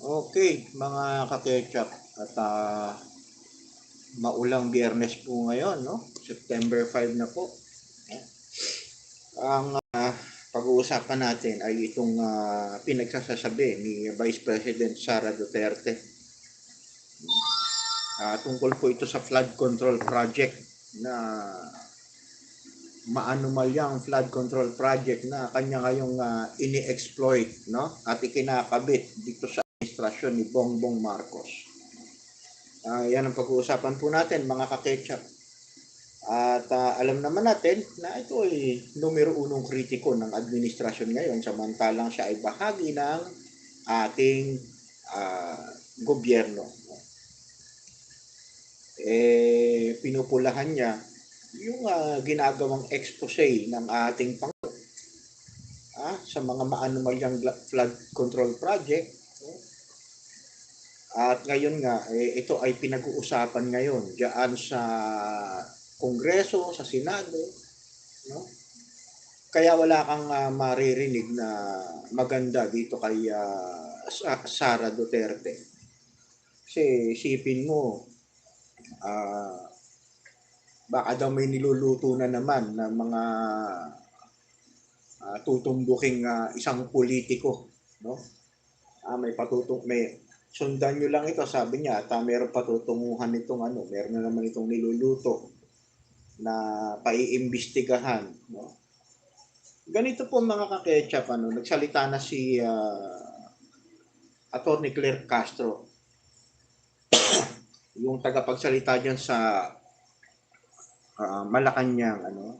Okay, mga kaketchup at ah, maulang biyernes po ngayon, no? September 5 na po. Ang ah, pag-uusapan natin ay itong ah, pinagsasasabi ni Vice President Sara Duterte. Ah, tungkol po ito sa flood control project na maanumalyang flood control project na kanya ngayong ah, ini-exploit no? at ikinakabit dito sa administrasyon ni Bongbong Marcos. Ah, yan ang pag-uusapan po natin mga kaketchup. At ah, alam naman natin na ito ay numero unong kritiko ng administrasyon ngayon samantalang siya ay bahagi ng ating ah, gobyerno. Eh, pinupulahan niya yung ah, ginagawang expose ng ating Pangulo ah, sa mga maanumalyang gla- flood control project at ngayon nga, eh, ito ay pinag-uusapan ngayon diyan sa Kongreso, sa Senado. No? Kaya wala kang ah, maririnig na maganda dito kay Sa- Sara Duterte. Kasi isipin mo, ah, baka daw may niluluto na naman ng mga ah, tutumbuking ah, isang politiko. No? Ah, may patutung may sundan nyo lang ito, sabi niya, at ah, meron patutunguhan itong ano, meron na naman itong niluluto na paiimbestigahan. No? Ganito po mga kaketchup, ano, nagsalita na si uh, Attorney Claire Castro, yung tagapagsalita dyan sa ah, Malacanang, ano,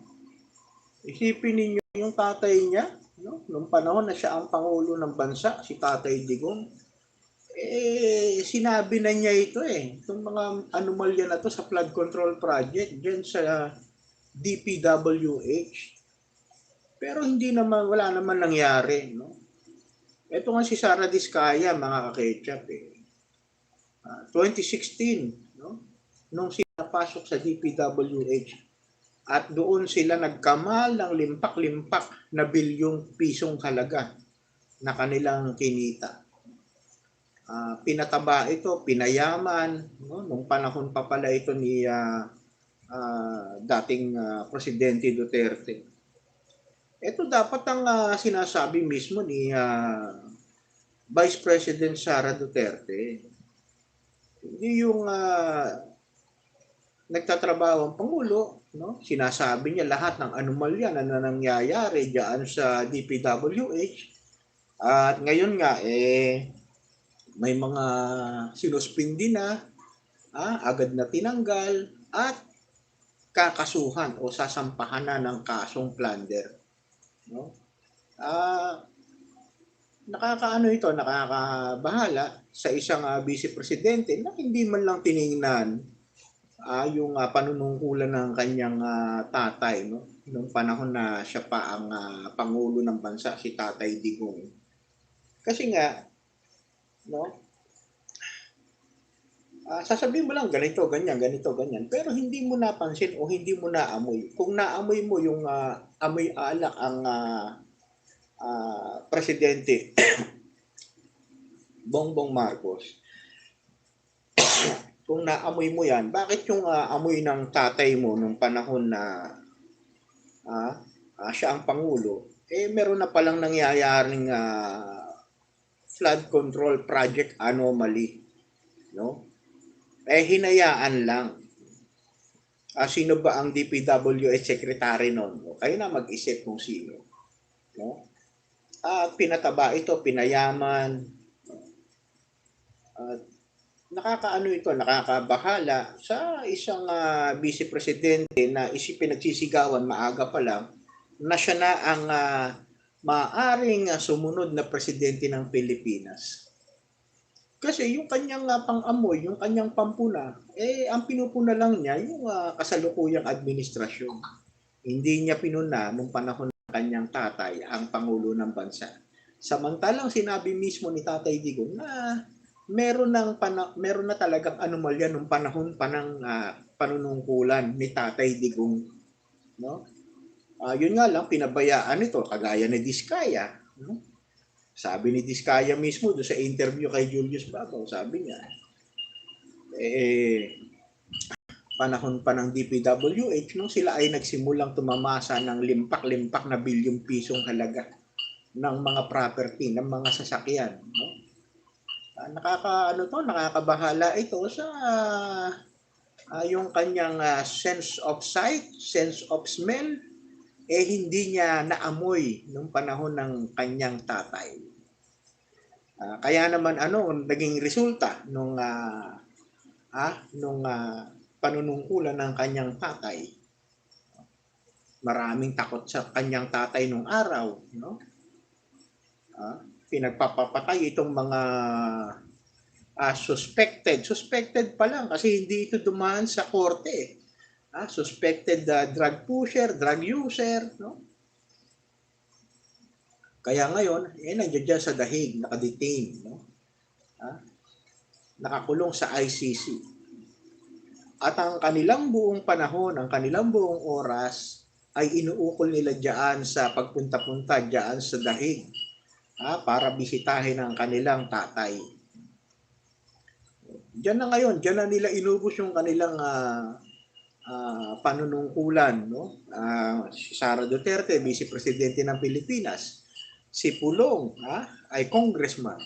isipin ninyo yung tatay niya, no? nung panahon na siya ang Pangulo ng Bansa, si Tatay Digong, eh, sinabi na niya ito eh. Itong mga anomalya na to sa flood control project dyan sa DPWH. Pero hindi naman, wala naman nangyari. No? Ito nga si Sara Diskaya, mga kaketchup eh. Ah, 2016, no? nung sila pasok sa DPWH at doon sila nagkamal ng limpak-limpak na bilyong pisong halaga na kanilang kinita ah, pinataba ito, pinayaman, no? nung panahon pa pala ito ni ah, ah, dating ah, Presidente Duterte. Ito dapat ang ah, sinasabi mismo ni ah, Vice President Sara Duterte. Hindi yung ah, nagtatrabaho ang Pangulo, no? sinasabi niya lahat ng anomalya na nangyayari diyan sa DPWH. At ngayon nga, eh, may mga sinuspindi na, ah, agad na tinanggal, at kakasuhan o sasampahan na ng kasong plunder. No? Ah, nakakaano ito, nakakabahala sa isang ah, vice presidente na hindi man lang tiningnan ah, yung ah, panunungkulan ng kanyang ah, tatay no nung panahon na siya pa ang ah, pangulo ng bansa si Tatay Digong. Kasi nga no? Ah, sasabihin mo lang ganito, ganyan, ganito, ganyan. Pero hindi mo napansin o hindi mo naamoy. Kung naamoy mo yung ah, amoy alak ang ah, ah, presidente Bongbong Marcos, kung naamoy mo yan, bakit yung ah, amoy ng tatay mo nung panahon na ah, ah, siya ang pangulo, eh meron na palang nangyayaring ah, flood control project anomaly. No? Eh, hinayaan lang. Ah, sino ba ang DPWH secretary noon? O, kayo na mag-isip kung sino. No? Ah, pinataba ito, pinayaman. At nakakaano ito, nakakabahala sa isang ah, vice presidente na isipin nagsisigawan maaga pa lang na siya na ang ah, maaring ah, sumunod na presidente ng Pilipinas. Kasi yung kanyang uh, pang-amoy, yung kanyang pampuna, eh ang pinupuna lang niya yung ah, kasalukuyang administrasyon. Hindi niya pinuna nung panahon ng kanyang tatay ang pangulo ng bansa. Samantalang sinabi mismo ni Tatay Digong na meron ng pana- meron na talagang anomalya nung panahon pa ng ah, panunungkulan ni Tatay Digong, no? Ah, yun nga lang pinabayaan ito kagaya ni Diskaya, no? Sabi ni Diskaya mismo doon sa interview kay Julius Babaw, sabi niya, eh, panahon pa ng DPWH nung sila ay nagsimulang tumamasa ng limpak-limpak na bilyong pisong halaga ng mga property, ng mga sasakyan. No? Ah, nakaka, ano to, nakakabahala ito sa ah, yung kanyang ah, sense of sight, sense of smell, eh hindi niya naamoy nung panahon ng kanyang tatay. Ah, kaya naman ano, naging resulta nung ah, ah, nung ah, panunungkulan ng kanyang tatay. Maraming takot sa kanyang tatay nung araw, no? Ah, pinagpapapatay itong mga ah, suspected. Suspected pa lang kasi hindi ito dumaan sa korte. Ah, suspected ah, drug pusher, drug user, no? Kaya ngayon, eh, nandiyan dyan sa dahig, nakadetain, no? Ah, nakakulong sa ICC. At ang kanilang buong panahon, ang kanilang buong oras, ay inuukol nila diyan sa pagpunta-punta diyan sa dahig ah, para bisitahin ang kanilang tatay. Diyan na ngayon, diyan na nila inubos yung kanilang ah, ah, panunungkulan. No? Ah, si Sara Duterte, Vice Presidente ng Pilipinas. Si Pulong ah, ay congressman.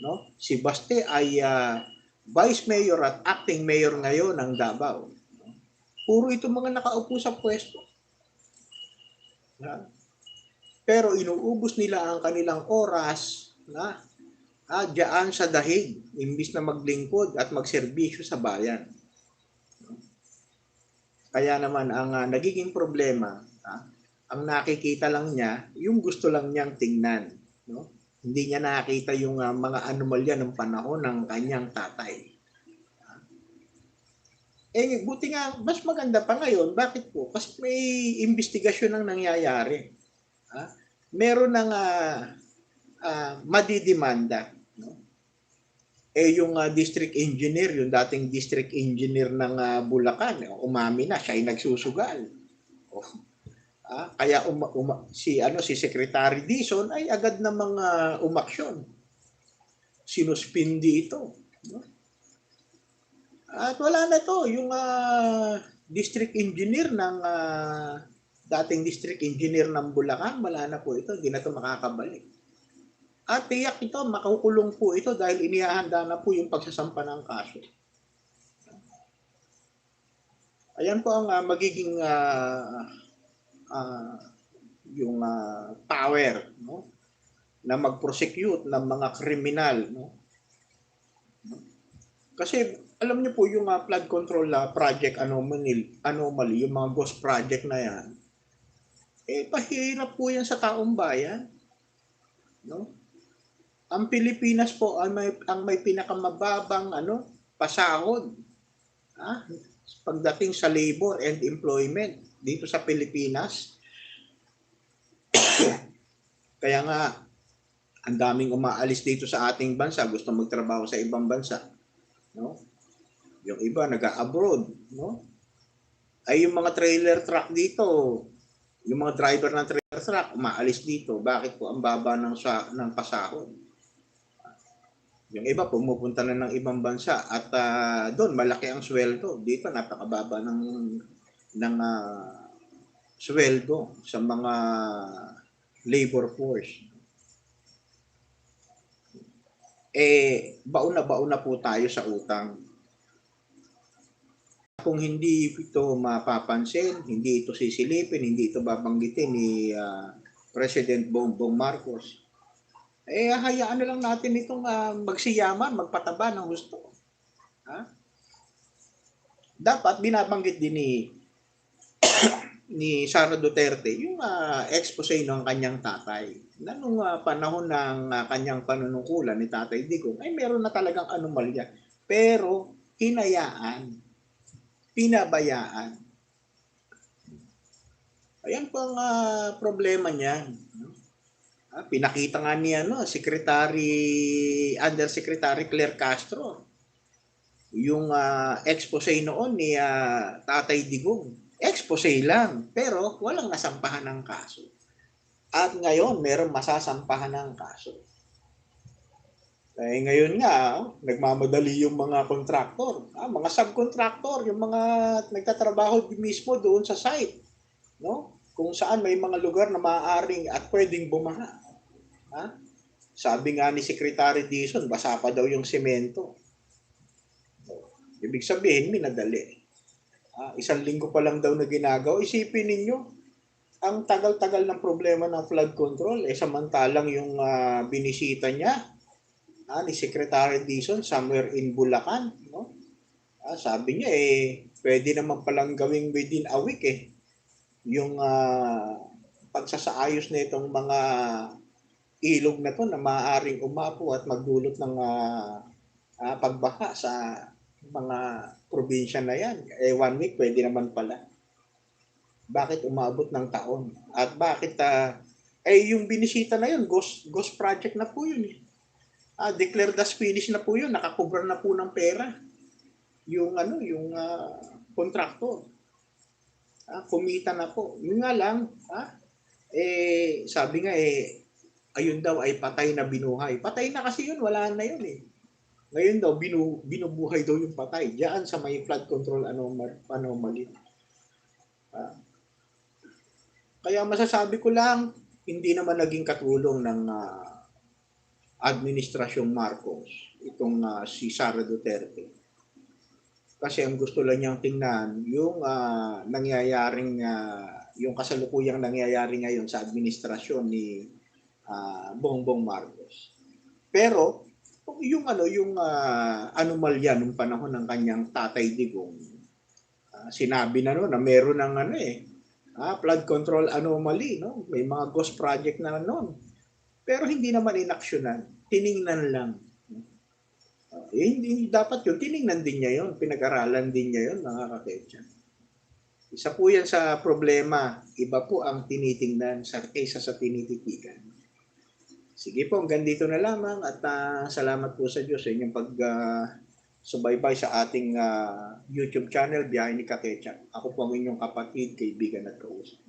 No? Si Baste ay ah, Vice Mayor at Acting Mayor ngayon ng Davao. Puro ito mga nakaupo sa pwesto. Ah, pero inuubos nila ang kanilang oras na ah, diyan sa dahig imbis na maglingkod at magserbisyo sa bayan. Kaya naman ang ah, nagiging problema, ah, ang nakikita lang niya, yung gusto lang niyang tingnan. No? Hindi niya nakita yung ah, mga anomalya ng panahon ng kanyang tatay. Eh, buti nga, mas maganda pa ngayon. Bakit po? Kasi may investigasyon ang nangyayari ah, meron ng ah, ah, madidimanda. Eh yung ah, district engineer, yung dating district engineer ng ah, Bulacan, eh, umami na, siya ay nagsusugal. Oh. Ah, kaya uma, uma- si ano si Secretary Dizon ay agad na mga umaksyon. Sinuspindi ito. No? At wala na to, yung ah, district engineer ng ah, dating district engineer ng Bulacan, wala na po ito, hindi na ito makakabalik. At tiyak ito, makukulong po ito dahil inihahanda na po yung pagsasampa ng kaso. Ayan po ang ah, magiging ah, ah, yung ah, power no? na mag-prosecute ng mga kriminal. No? Kasi alam niyo po yung ah, flood control ah, project anomaly, anomaly, yung mga ghost project na yan, eh pahirap po yan sa taong bayan. No? Ang Pilipinas po ang may ang may pinakamababang ano, pasahod. Ha? Pagdating sa labor and employment dito sa Pilipinas. Kaya nga ang daming umaalis dito sa ating bansa, gusto magtrabaho sa ibang bansa, no? Yung iba nag-abroad, no? Ay yung mga trailer truck dito, yung mga driver ng trailer truck umaalis dito. Bakit po ang baba ng sa ng pasahod? Yung iba pumupunta na ng ibang bansa at ah, doon malaki ang sweldo. Dito napakababa ng ng ah, sweldo sa mga labor force. Eh baon na baon na po tayo sa utang. Kung hindi ito mapapansin, hindi ito sisilipin, hindi ito babanggitin ni ah, President Bongbong Marcos, eh hayaan na lang natin itong ah, magsiyaman, magpataba ng gusto. Ha? Dapat binabanggit din ni ni Sara Duterte yung ah, expose ng kanyang tatay. Na nung ah, panahon ng ah, kanyang panunungkulan ni Tatay Digong, ay meron na talagang anomalya. Pero hinayaan, pinabayaan. Ayan po ang ah, problema niya. Ah, pinakita nga niya no, Secretary Undersecretary Claire Castro yung ah, expose noon ni ah, Tatay Digong. Expose lang, pero walang nasampahan ng kaso. At ngayon, meron masasampahan ng kaso. Eh, ngayon nga, oh, nagmamadali yung mga contractor, ah, mga subcontractor, yung mga nagtatrabaho mismo doon sa site, no? Kung saan may mga lugar na maaaring at pwedeng bumaha. Ha? Sabi nga ni Secretary Dizon, basa pa daw yung semento. Ibig sabihin, minadali. Ah, isang linggo pa lang daw na ginagawa. Isipin ninyo, ang tagal-tagal ng problema ng flood control, eh samantalang yung ah, binisita niya, ah, ni Secretary Dizon somewhere in Bulacan, no? Ah, sabi niya eh pwede naman palang gawing within a week eh yung ah, pagsasaayos na itong mga ilog na to na maaaring umapo at magdulot ng ah, ah, pagbaha sa mga probinsya na yan. Eh one week pwede naman pala. Bakit umabot ng taon? At bakit ah, eh yung binisita na yun, ghost, ghost project na po yun eh ah, declared as finished na po yun, nakakubra na po ng pera. Yung ano, yung ah, contractor. Ah, kumita na po. Yun nga lang, ah, eh, sabi nga eh, ayun daw ay patay na binuhay. Patay na kasi yun, wala na yun eh. Ngayon daw, binu, binubuhay daw yung patay. Diyan sa may flood control anomal, anomaly. Ah. Kaya masasabi ko lang, hindi naman naging katulong ng ah, administrasyong Marcos, itong ah, si Sara Duterte. Kasi ang gusto lang niyang tingnan yung ah, nangyayaring ah, yung kasalukuyang nangyayari ngayon sa administrasyon ni ah, Bongbong Marcos. Pero yung ano yung ah, anomalya nung panahon ng kanyang tatay Digong ah, sinabi na no na meron ng ano eh ah, flood control anomaly no may mga ghost project na noon pero hindi naman inaksyonan. Tiningnan lang. Uh, eh, hindi dapat yun. Tiningnan din niya yun. Pinag-aralan din niya yun, mga kaketsa. Isa po yan sa problema. Iba po ang tinitingnan sa kaysa sa tinititigan. Sige po, hanggang dito na lamang at ah, salamat po sa Diyos sa inyong pag ah, subaybay sa ating ah, YouTube channel, Biyahe ni Kaketsa. Ako po ang inyong kapatid, kaibigan at kausap.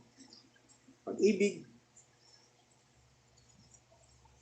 Pag-ibig,